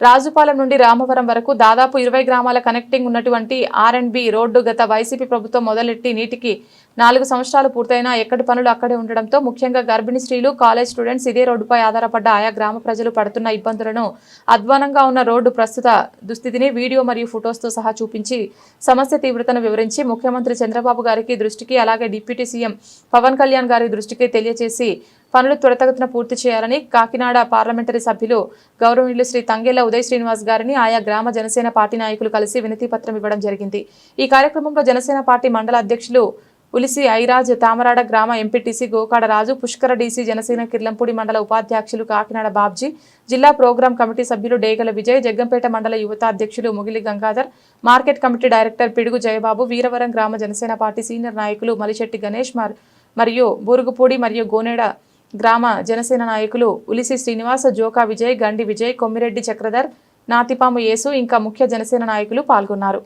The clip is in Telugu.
రాజుపాలెం నుండి రామవరం వరకు దాదాపు ఇరవై గ్రామాల కనెక్టింగ్ ఉన్నటువంటి ఆర్ అండ్ బి రోడ్డు గత వైసీపీ ప్రభుత్వం మొదలెట్టి నీటికి నాలుగు సంవత్సరాలు పూర్తయినా ఎక్కడి పనులు అక్కడే ఉండడంతో ముఖ్యంగా గర్భిణీ స్త్రీలు కాలేజ్ స్టూడెంట్స్ ఇదే రోడ్డుపై ఆధారపడ్డ ఆయా గ్రామ ప్రజలు పడుతున్న ఇబ్బందులను అధ్వానంగా ఉన్న రోడ్డు ప్రస్తుత దుస్థితిని వీడియో మరియు ఫొటోస్తో సహా చూపించి సమస్య తీవ్రతను వివరించి ముఖ్యమంత్రి చంద్రబాబు గారికి దృష్టికి అలాగే డిప్యూటీ సీఎం పవన్ కళ్యాణ్ గారి దృష్టికి తెలియజేసి పనులు త్వరితగతిన పూర్తి చేయాలని కాకినాడ పార్లమెంటరీ సభ్యులు గౌరవనీయులు శ్రీ తంగేళ్ళ ఉదయ్ శ్రీనివాస్ గారిని ఆయా గ్రామ జనసేన పార్టీ నాయకులు కలిసి వినతి పత్రం ఇవ్వడం జరిగింది. ఈ కార్యక్రమంలో జనసేన పార్టీ మండల అధ్యక్షులు ఉలిసి ఐరాజ్ తామరాడ గ్రామ ఎంపీటీసీ గోకాడ రాజు పుష్కర డీసీ జనసేన కిర్లంపూడి మండల ఉపాధ్యక్షులు కాకినాడ బాబ్జీ జిల్లా ప్రోగ్రాం కమిటీ సభ్యులు డేగల విజయ్ జగ్గంపేట మండల యువత అధ్యక్షులు Mugili Gangadhar market committee director Pidugu Jayababu Veeravaram గ్రామ జనసేన పార్టీ సీనియర్ నాయకులు మలిశెట్టి గణేష్ మరియు బూరుగుపూడి మరియు గోనేడ గ్రామ జనసేన నాయకులు ఉలిసి శ్రీనివాస జోకా విజయ్ గండి విజయ్ కొమ్మిరెడ్డి చక్రధర్ నాతిపాము యేసు ఇంకా ముఖ్య జనసేన నాయకులు పాల్గొన్నారు.